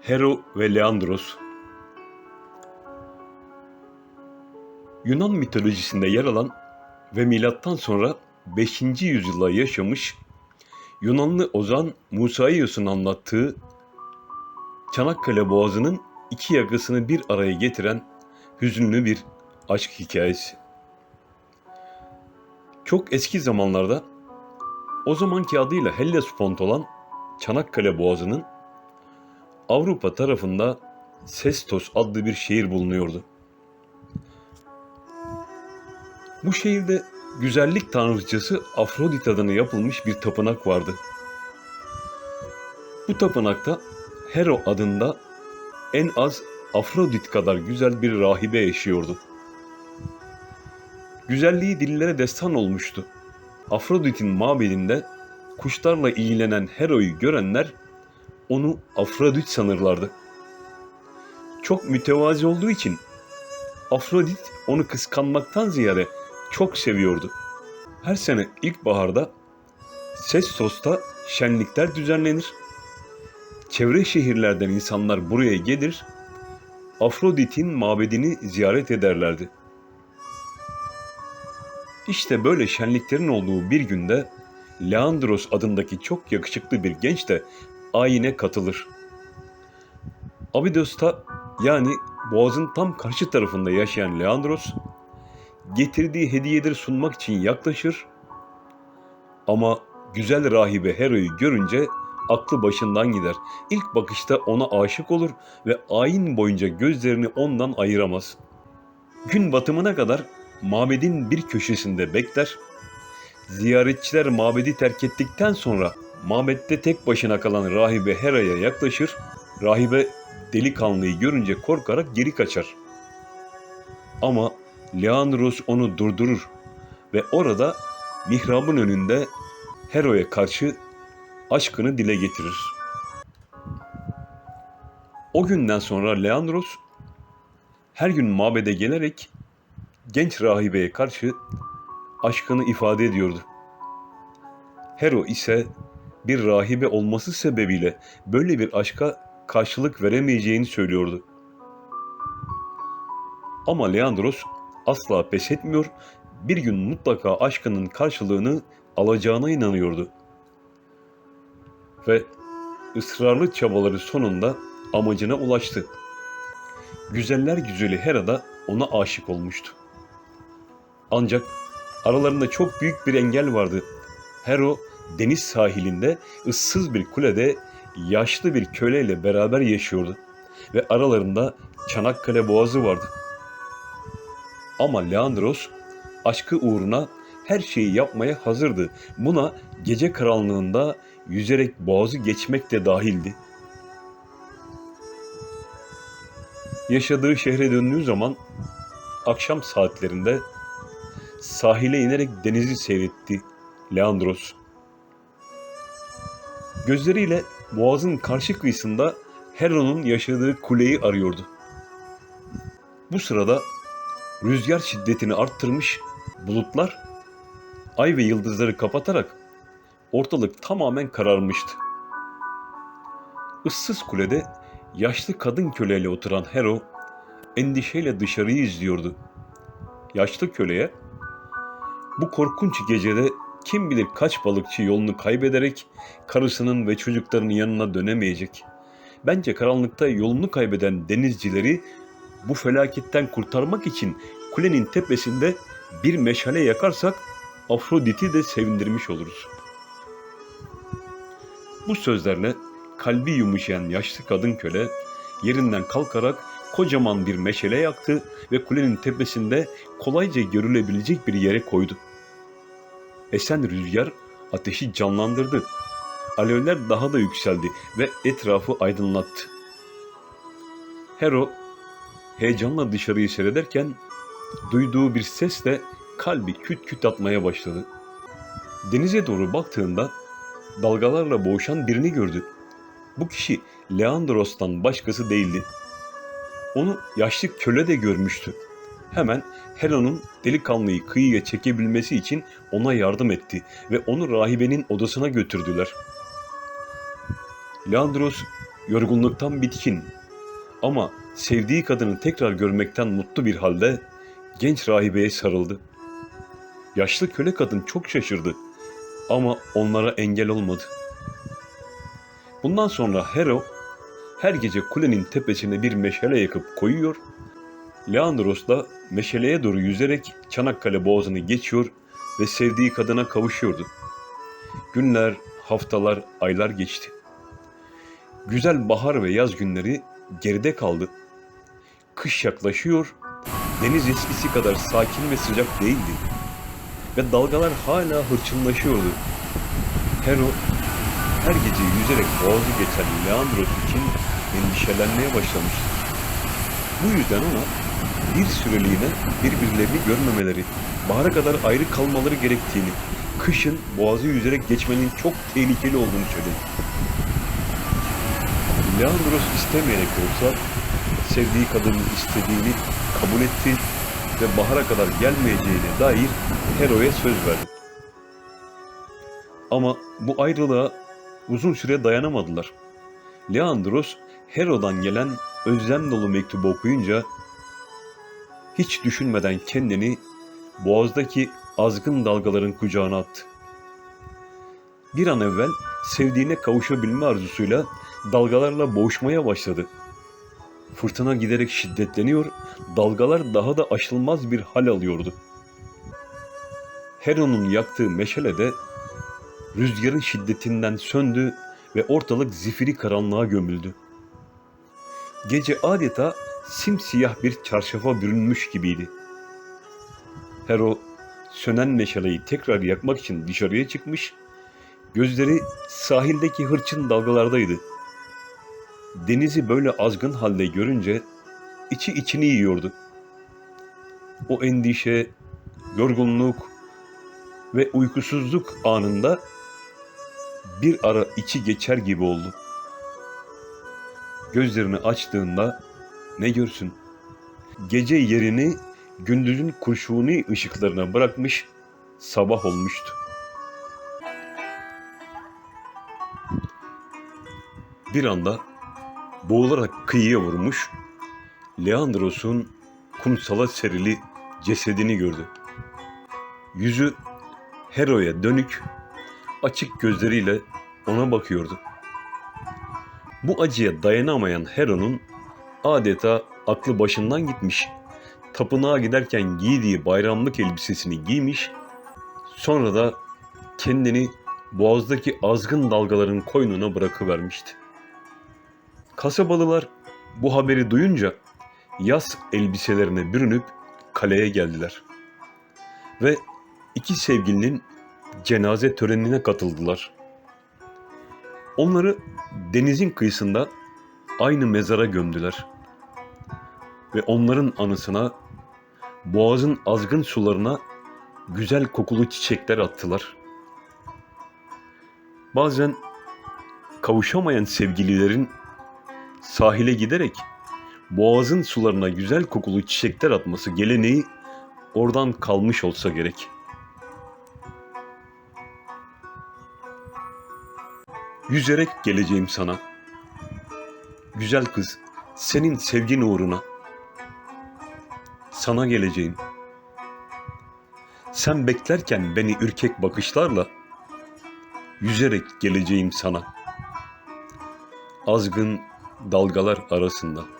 Hero ve Leandros Yunan mitolojisinde yer alan ve milattan sonra 5. yüzyılda yaşamış Yunanlı ozan Musaios'un anlattığı Çanakkale Boğazı'nın iki yakasını bir araya getiren hüzünlü bir aşk hikayesi. Çok eski zamanlarda o zamanki adıyla Hellespont olan Çanakkale Boğazı'nın Avrupa tarafında Sestos adlı bir şehir bulunuyordu. Bu şehirde güzellik tanrıçası Afrodit adına yapılmış bir tapınak vardı. Bu tapınakta Hero adında en az Afrodit kadar güzel bir rahibe yaşıyordu. Güzelliği dillere destan olmuştu. Afrodit'in mabedinde kuşlarla ilgilenen Hero'yu görenler onu Afrodit sanırlardı. Çok mütevazi olduğu için Afrodit onu kıskanmaktan ziyade çok seviyordu. Her sene ilkbaharda Sestos'ta şenlikler düzenlenir. Çevre şehirlerden insanlar buraya gelir, Afrodit'in mabedini ziyaret ederlerdi. İşte böyle şenliklerin olduğu bir günde Leandros adındaki çok yakışıklı bir genç de ayine katılır. Abidos'ta yani boğazın tam karşı tarafında yaşayan Leandros getirdiği hediyeleri sunmak için yaklaşır ama güzel rahibe Hero'yu görünce aklı başından gider. İlk bakışta ona aşık olur ve ayin boyunca gözlerini ondan ayıramaz. Gün batımına kadar mabedin bir köşesinde bekler. Ziyaretçiler mabedi terk ettikten sonra mabette tek başına kalan rahibe Hera'ya yaklaşır. Rahibe delikanlıyı görünce korkarak geri kaçar. Ama Leandros onu durdurur ve orada mihrabın önünde Hero'ya karşı aşkını dile getirir. O günden sonra Leandros her gün mabede gelerek genç rahibeye karşı aşkını ifade ediyordu. Hero ise bir rahibe olması sebebiyle böyle bir aşka karşılık veremeyeceğini söylüyordu. Ama Leandros asla pes etmiyor, bir gün mutlaka aşkının karşılığını alacağına inanıyordu. Ve ısrarlı çabaları sonunda amacına ulaştı. Güzeller güzeli Hera da ona aşık olmuştu. Ancak aralarında çok büyük bir engel vardı. Hero deniz sahilinde ıssız bir kulede yaşlı bir köleyle beraber yaşıyordu ve aralarında Çanakkale Boğazı vardı. Ama Leandros aşkı uğruna her şeyi yapmaya hazırdı. Buna gece karanlığında yüzerek boğazı geçmek de dahildi. Yaşadığı şehre döndüğü zaman akşam saatlerinde sahile inerek denizi seyretti Leandros. Gözleriyle boğazın karşı kıyısında Heron'un yaşadığı kuleyi arıyordu. Bu sırada rüzgar şiddetini arttırmış bulutlar ay ve yıldızları kapatarak ortalık tamamen kararmıştı. Issız kulede yaşlı kadın köleyle oturan Hero endişeyle dışarıyı izliyordu. Yaşlı köleye bu korkunç gecede kim bilir kaç balıkçı yolunu kaybederek karısının ve çocuklarının yanına dönemeyecek. Bence karanlıkta yolunu kaybeden denizcileri bu felaketten kurtarmak için kulenin tepesinde bir meşale yakarsak Afrodit'i de sevindirmiş oluruz. Bu sözlerle kalbi yumuşayan yaşlı kadın köle yerinden kalkarak kocaman bir meşale yaktı ve kulenin tepesinde kolayca görülebilecek bir yere koydu. Esen rüzgar ateşi canlandırdı. Alevler daha da yükseldi ve etrafı aydınlattı. Hero heyecanla dışarıyı seyrederken duyduğu bir sesle kalbi küt küt atmaya başladı. Denize doğru baktığında dalgalarla boğuşan birini gördü. Bu kişi Leandros'tan başkası değildi. Onu yaşlı köle de görmüştü. Hemen Hela'nın delikanlıyı kıyıya çekebilmesi için ona yardım etti ve onu rahibenin odasına götürdüler. Leandros yorgunluktan bitkin ama sevdiği kadını tekrar görmekten mutlu bir halde genç rahibeye sarıldı. Yaşlı köle kadın çok şaşırdı ama onlara engel olmadı. Bundan sonra Hero her gece kulenin tepesine bir meşale yakıp koyuyor. Leandros da meşaleye doğru yüzerek Çanakkale Boğazı'nı geçiyor ve sevdiği kadına kavuşuyordu. Günler, haftalar, aylar geçti. Güzel bahar ve yaz günleri geride kaldı. Kış yaklaşıyor, deniz eskisi kadar sakin ve sıcak değildi. Ve dalgalar hala hırçınlaşıyordu. Hero her gece yüzerek boğazı geçen Leandros için endişelenmeye başlamıştı. Bu yüzden ona bir süreliğine birbirlerini görmemeleri, bahara kadar ayrı kalmaları gerektiğini, kışın boğazı yüzerek geçmenin çok tehlikeli olduğunu söyledi. Leandros istemeyerek olsa sevdiği kadının istediğini kabul etti ve bahara kadar gelmeyeceğine dair Hero'ya söz verdi. Ama bu ayrılığa uzun süre dayanamadılar. Leandros Hero'dan gelen özlem dolu mektubu okuyunca hiç düşünmeden kendini boğazdaki azgın dalgaların kucağına attı. Bir an evvel sevdiğine kavuşabilme arzusuyla dalgalarla boğuşmaya başladı. Fırtına giderek şiddetleniyor, dalgalar daha da aşılmaz bir hal alıyordu. Heron'un yaktığı meşale de rüzgarın şiddetinden söndü ve ortalık zifiri karanlığa gömüldü. Gece adeta simsiyah bir çarşafa bürünmüş gibiydi. Hero sönen meşaleyi tekrar yakmak için dışarıya çıkmış, gözleri sahildeki hırçın dalgalardaydı. Denizi böyle azgın halde görünce içi içini yiyordu. O endişe, yorgunluk ve uykusuzluk anında bir ara içi geçer gibi oldu. Gözlerini açtığında ne görsün? Gece yerini gündüzün kurşuni ışıklarına bırakmış sabah olmuştu. Bir anda boğularak kıyıya vurmuş Leandros'un kumsala serili cesedini gördü. Yüzü Hero'ya dönük, açık gözleriyle ona bakıyordu. Bu acıya dayanamayan Hero'nun adeta aklı başından gitmiş, tapınağa giderken giydiği bayramlık elbisesini giymiş, sonra da kendini boğazdaki azgın dalgaların koynuna bırakıvermişti. Kasabalılar bu haberi duyunca yaz elbiselerine bürünüp kaleye geldiler. Ve iki sevgilinin cenaze törenine katıldılar. Onları denizin kıyısında aynı mezara gömdüler. Ve onların anısına boğazın azgın sularına güzel kokulu çiçekler attılar. Bazen kavuşamayan sevgililerin sahile giderek boğazın sularına güzel kokulu çiçekler atması geleneği oradan kalmış olsa gerek. Yüzerek geleceğim sana. Güzel kız, senin sevgin uğruna. Sana geleceğim. Sen beklerken beni ürkek bakışlarla yüzerek geleceğim sana. Azgın dalgalar arasında.''